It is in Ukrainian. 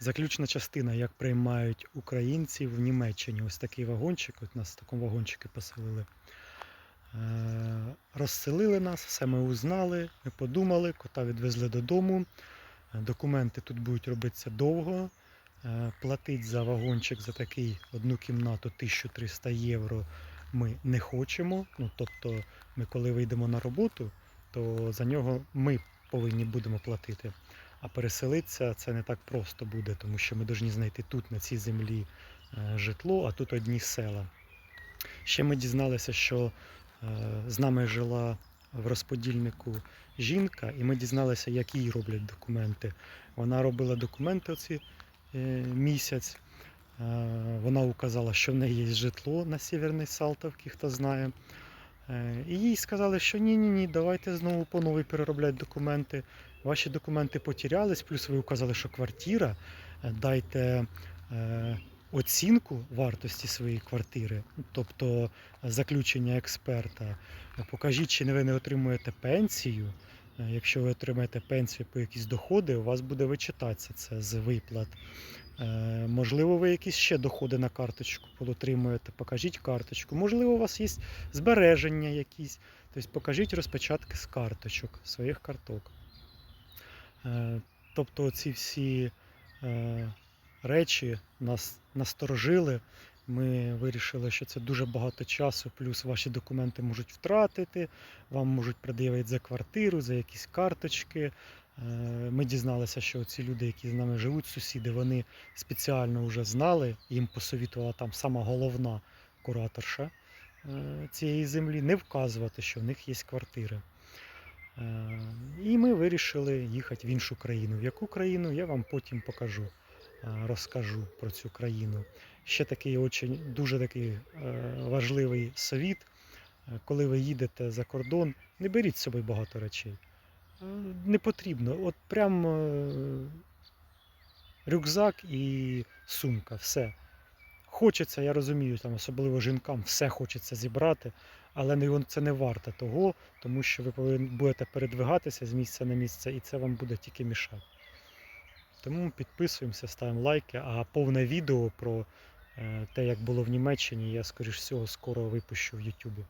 Заключна частина, як приймають українців в Німеччині. Ось такий вагончик, от нас в такому вагончику поселили. Е, Розселили нас, все ми узнали, ми подумали, кота відвезли додому. Е, Документи тут будуть робитися довго. Е, Платить за вагончик за такий одну кімнату 1300 євро ми не хочемо. Ну, тобто, ми коли вийдемо на роботу, то за нього ми повинні будемо платити. А переселитися це не так просто буде, тому що ми повинні знайти тут, на цій землі, е, житло, а тут одні села. Ще ми дізналися, що е, з нами жила в розподільнику жінка, і ми дізналися, як їй роблять документи. Вона робила документи оці е, місяць. Вона указала, що в неї є житло на Сєвєрній Салтовці, хто знає. Е, І їй сказали, що ні-ні ні, давайте знову по новій переробляти документи. Ваші документи потерялись, плюс ви указали, що квартира. Е, Дайте е, оцінку вартості своєї квартири, тобто заключення експерта. Покажіть, чи не ви не отримуєте пенсію. Е, Якщо ви отримаєте пенсію по якісь доходи, у вас буде вичитатися це з виплат. Е, Можливо, ви якісь ще доходи на карточку отримуєте, покажіть карточку. Можливо, у вас є збереження якісь. Тобто покажіть розпечатки з карточок, своїх карток. Е, Тобто ці всі речі нас насторожили. Ми вирішили, що це дуже багато часу, плюс ваші документи можуть втратити, вам можуть пред'явити за квартиру, за якісь карточки. Е, Ми дізналися, що ці люди, які з нами живуть, сусіди, вони спеціально вже знали, їм посовітувала там сама головна кураторша е, цієї землі, не вказувати, що в них є квартири. Е, І ми вирішили їхати в іншу країну. В яку країну я вам потім покажу, розкажу про цю країну. Ще такий очень, дуже такий е, важливий совіт. Е, Коли ви їдете за кордон, не беріть з собою багато речей. Е, Не потрібно. От прям е, рюкзак і сумка, все. Хочеться, я розумію, там, особливо жінкам, все хочеться зібрати, але це не варто того, тому що ви будете передвигатися з місця на місце, і це вам буде тільки мішати. Тому підписуємося, ставимо лайки, а повне відео про е, те, як було в Німеччині, я, скоріш всього, скоро випущу в Ютубі.